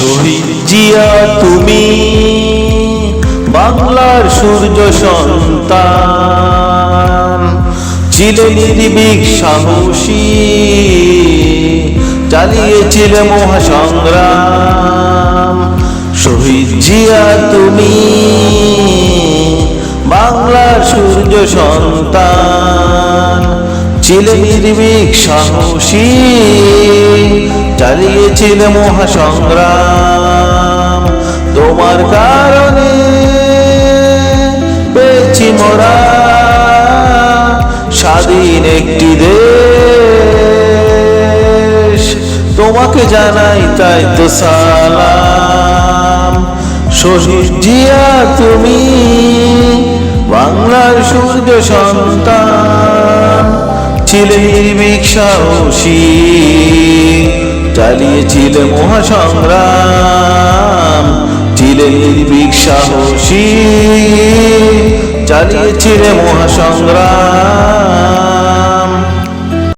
শহীদ জিয়া তুমি, বাংলার সূর্য সন্তান। ছিলে নির্ভীক সাহসী, চালিয়েছিলে মহাসংগ্রাম। শহীদ জিয়া তুমি, বাংলার সূর্য সন্তান। ছিলে নির্ভীক সাহসী চালিয়েছিলে মহাসংগ্রাম। তোমার কারণে পেয়েছি মোরা। স্বাধীন একটি দেশ। তোমাকে জানাই তাই তো সালাম। শহীদ জিয়া, তুমি বাংলার সূর্য সন্তান। ছিলে নির্ভীক সাহসী। চালিয়েছিলে মহাসংগ্রাম ছিলে নির্ভীক সাহসী। চালিয়েছিলে মহাসংগ্রাম।